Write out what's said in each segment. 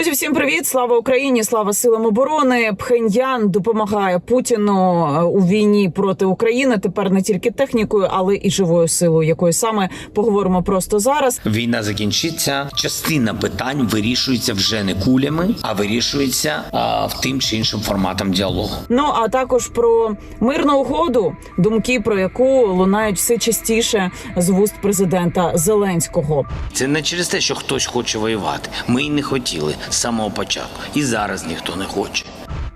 Друзі, всім привіт! Слава Україні! Слава силам оборони! Пхеньян допомагає Путіну е, у війні проти України. Тепер не тільки технікою, але і живою силою, якою саме поговоримо просто зараз. Війна закінчиться. Частина питань вирішується вже не кулями, а вирішується а, в тим чи іншим форматом діалогу. Ну а також про мирну угоду, думки про яку лунають все частіше з вуст президента Зеленського. Це не через те, що хтось хоче воювати. Ми й не хотіли з самого початку, і зараз ніхто не хоче.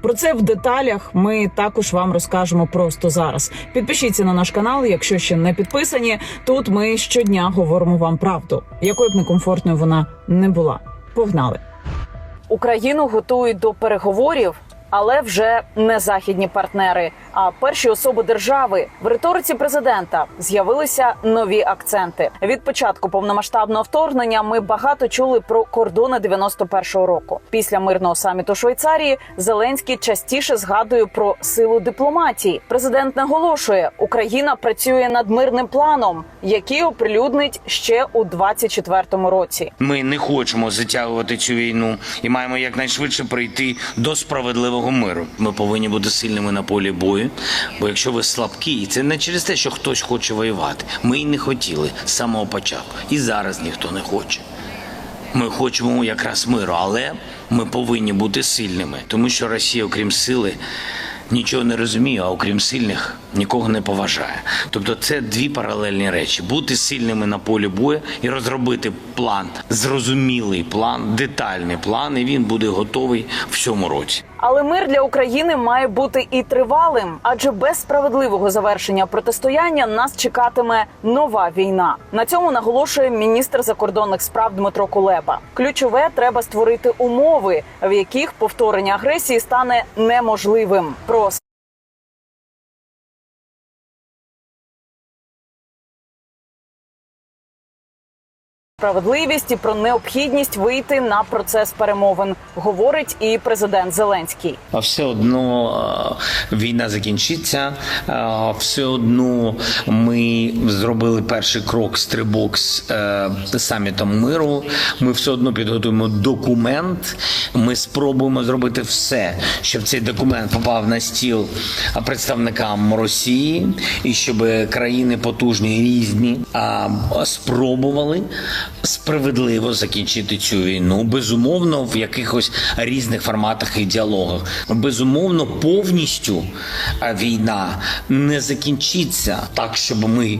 Про це в деталях ми також вам розкажемо просто зараз. Підпишіться на наш канал, якщо ще не підписані. Тут ми щодня говоримо вам правду, якою б некомфортною вона не була. Погнали! Україну готують до переговорів, але вже не західні партнери, а перші особи держави в риториці президента з'явилися нові акценти. Від початку повномасштабного вторгнення ми багато чули про кордони 91-го року. Після мирного саміту Швейцарії Зеленський частіше згадує про силу дипломатії. Президент наголошує, Україна працює над мирним планом, який оприлюднить ще у 24-му році. Ми не хочемо затягувати цю війну і маємо якнайшвидше прийти до справедливого миру. Ми повинні бути сильними на полі бою. Бо якщо ви слабкі, і це не через те, що хтось хоче воювати. Ми й не хотіли з самого початку, і зараз ніхто не хоче. Ми хочемо якраз миру, але ми повинні бути сильними, тому що Росія, окрім сили, нічого не розуміє, а окрім сильних нікого не поважає. Тобто це дві паралельні речі: бути сильними на полі бою і розробити план, зрозумілий план, детальний план, і він буде готовий в цьому році. Але мир для України має бути і тривалим, адже без справедливого завершення протистояння нас чекатиме нова війна. На цьому наголошує міністр закордонних справ Дмитро Кулеба. Ключове треба створити умови, в яких повторення агресії стане неможливим. Про справедливість і про необхідність вийти на процес перемовин, говорить і президент Зеленський. А все одно е, війна закінчиться. е, Все одно ми зробили перший крок стрибок з е, самітом миру. Ми все одно підготуємо документ. Ми спробуємо зробити все, щоб цей документ попав на стіл представникам Росії, і щоб країни потужні різні спробували справедливо закінчити цю війну. Безумовно, в якихось різних форматах і діалогах. Безумовно, повністю війна не закінчиться так, щоб ми.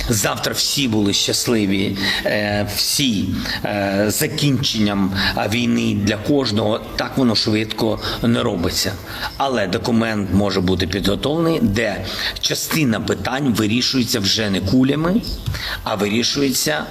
Е, Завтра всі були щасливі, е, всі е, закінченням війни для кожного так воно швидко не робиться. Але документ може бути підготовлений, де частина питань вирішується вже не кулями, а вирішується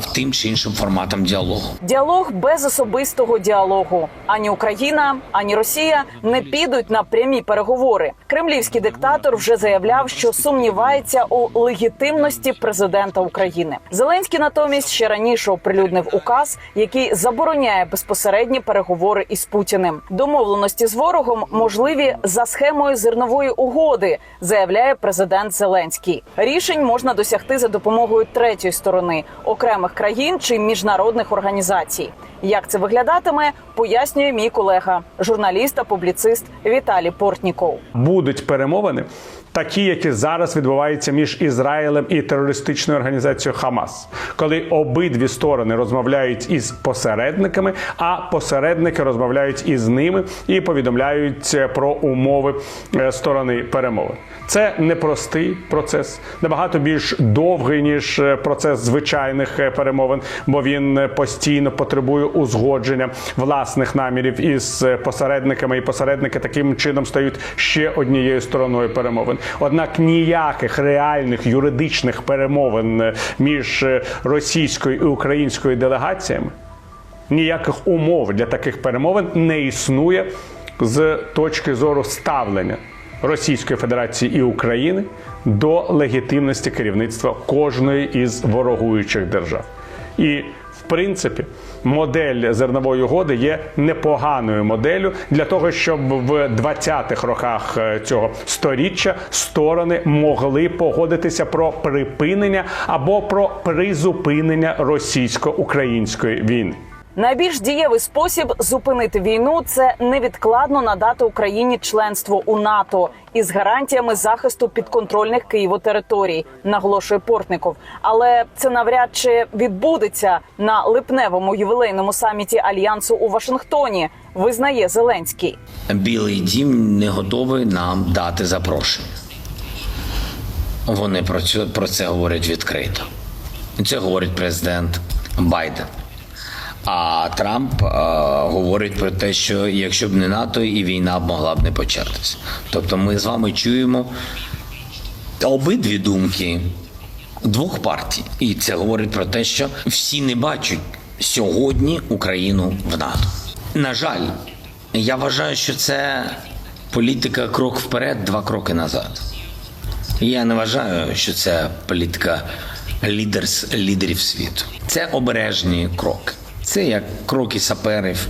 в тим чи іншим форматом діалогу. Діалог без особистого діалогу. Ані Україна, ані Росія не підуть на прямі переговори. Кремлівський диктатор вже заявляв, що сумнівається у легітимності президента України. Зеленський натомість ще раніше оприлюднив указ, який забороняє безпосередні переговори із Путіним. Домовленості з ворогом можливі за схемою зернової угоди, заявляє президент Зеленський. Рішень можна досягти за допомогою третьої сторони окремих країн чи міжнародних організацій. Як це виглядатиме, пояснює мій колега, журналіст та публіцист Віталій Портніков. будуть перемовини, такі, які зараз відбуваються між Ізраїлем і терористичною організацією Хамас, коли обидві сторони розмовляють із посередниками, а посередники розмовляють із ними і повідомляють е, про умови е, сторони перемовин. Це непростий процес, набагато більш довгий ніж е, процес звичайних перемовин, бо він постійно потребує узгодження власних намірів із посередниками, і посередники таким чином стають ще однією стороною перемовин. Однак ніяких реальних юридичних перемовин е, між е, російською і українською делегаціями ніяких умов для таких перемовин не існує з точки зору ставлення Російської Федерації і України до легітимності керівництва кожної із ворогуючих держав. І принципі, модель зернової угоди є непоганою моделлю для того, щоб в 20-х роках е, цього сторіччя сторони могли погодитися про припинення або про призупинення російсько-української війни. Найбільш дієвий спосіб зупинити війну це невідкладно надати Україні членство у НАТО із гарантіями захисту підконтрольних Києву територій, наголошує Портников. Але це навряд чи відбудеться на липневому ювілейному саміті альянсу у Вашингтоні. Визнає Зеленський. Білий дім не готовий нам дати запрошення. Вони про це, про це говорять відкрито. Це говорить президент Байден. А Трамп е, говорить про те, що якщо б не НАТО, і війна б могла б не початися. Тобто ми з вами чуємо обидві думки двох партій. І це говорить про те, що всі не бачать сьогодні Україну в НАТО. На жаль, я вважаю, що це політика крок вперед, два кроки назад. Я не вважаю, що це політика лідерс, лідерів світу. Це обережні кроки. Це як кроки саперів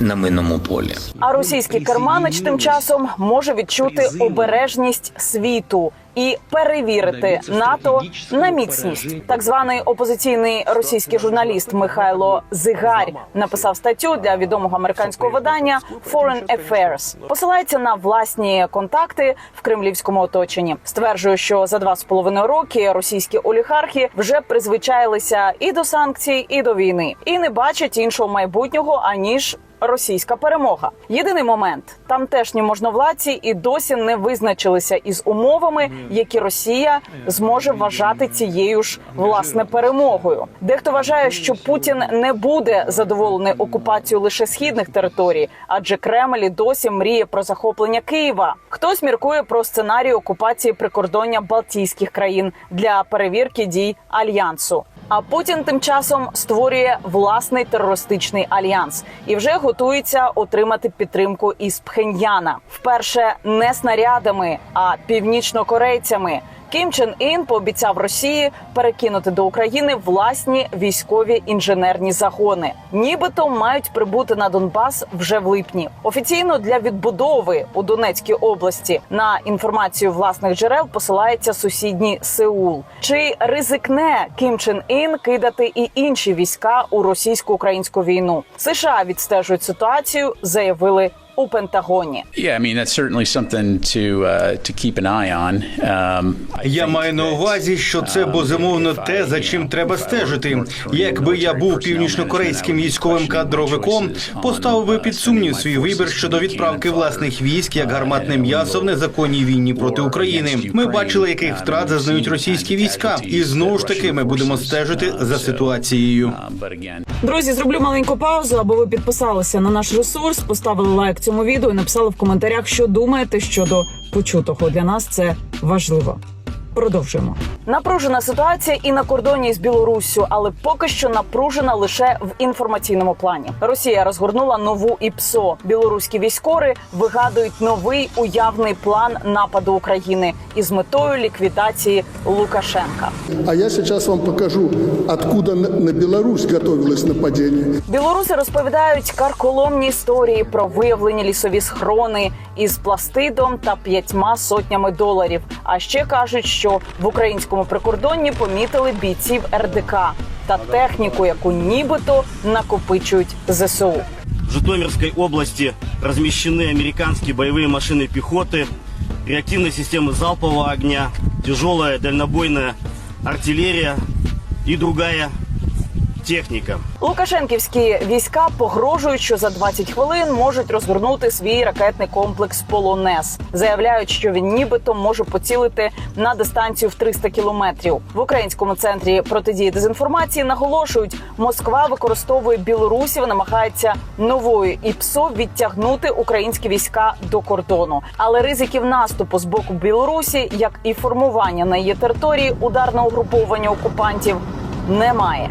на минному полі. А російський керманич тим часом може відчути обережність світу і перевірити НАТО на міцність. Так званий опозиційний російський журналіст Михайло Зигарь написав статтю для відомого американського видання Foreign Affairs. Посилається на власні контакти в кремлівському оточенні. Стверджує, що за два з половиною роки російські олігархи вже призвичаїлися і до санкцій, і до війни, і не бачать іншого майбутнього аніж російська перемога. Єдиний момент тамтешні можновладці і досі не визначилися із умовами, які Росія зможе вважати цією ж власне перемогою. Дехто вважає, що Путін не буде задоволений окупацією лише східних територій, адже Кремль і досі мріє про захоплення Києва. Хтось міркує про сценарій окупації прикордоння Балтійських країн для перевірки дій альянсу. А Путін тим часом створює власний терористичний альянс і вже готується отримати підтримку із Пхеньяна. Вперше не снарядами, а північнокорейцями. Кім Чен Ін пообіцяв Росії перекинути до України власні військові інженерні загони. Нібито мають прибути на Донбас вже в липні. Офіційно для відбудови у Донецькій області на інформацію власних джерел посилається сусідній Сеул. Чи ризикне Кім Чен Ін кидати і інші війська у російсько-українську війну? США відстежують ситуацію, заявили у Пентагоні. Yeah, I mean that's certainly something to uh, to keep an eye on. Um, Я маю на увазі, що це um, безумовно те, за чим треба I were стежити. Якби я був північнокорейським військовим кадровиком, поставив би uh, під сумнів свій вибір щодо відправки власних військ як гарматне uh, м'ясо в незаконній війні проти України. Ми бачили, яких Uh, втрат зазнають російські війська, і знову ж таки ми будемо стежити uh, за ситуацією. Друзі, зроблю маленьку паузу, аби ви підписалися на наш ресурс, поставили лайк цьому відео і написали в коментарях, що думаєте щодо почутого. Для нас це важливо. Продовжуємо. Напружена ситуація і на кордоні з Білоруссю, але поки що напружена лише в інформаційному плані. Росія розгорнула нову ІПСО. Білоруські військори вигадують новий уявний план нападу України із метою ліквідації Лукашенка. А я сейчас вам покажу, откуда на на Беларусь готовилось нападение. Білоруси розповідають карколомні історії про виявлені лісові схрони із пластидом та п'ятьма сотнями доларів. А ще кажуть, що в українському прикордонні помітили бійців РДК та техніку, яку нібито накопичують ЗСУ. В Житомирской области размещены американские боевые машины пехоты, реактивные системы залпового огня, тяжелая дальнобойная артиллерия и другая техника. Лукашенківські війська погрожують, що за 20 хвилин можуть розгорнути свій ракетний комплекс Полонез. Заявляють, що він нібито може поцілити на дистанцію в 300 кілометрів. В українському центрі протидії дезінформації наголошують, Москва використовує Білорусів, намагається новою ІПСО відтягнути українські війська до кордону. Але ризиків наступу з боку Білорусі, як і формування на її території ударного угруповання окупантів, немає.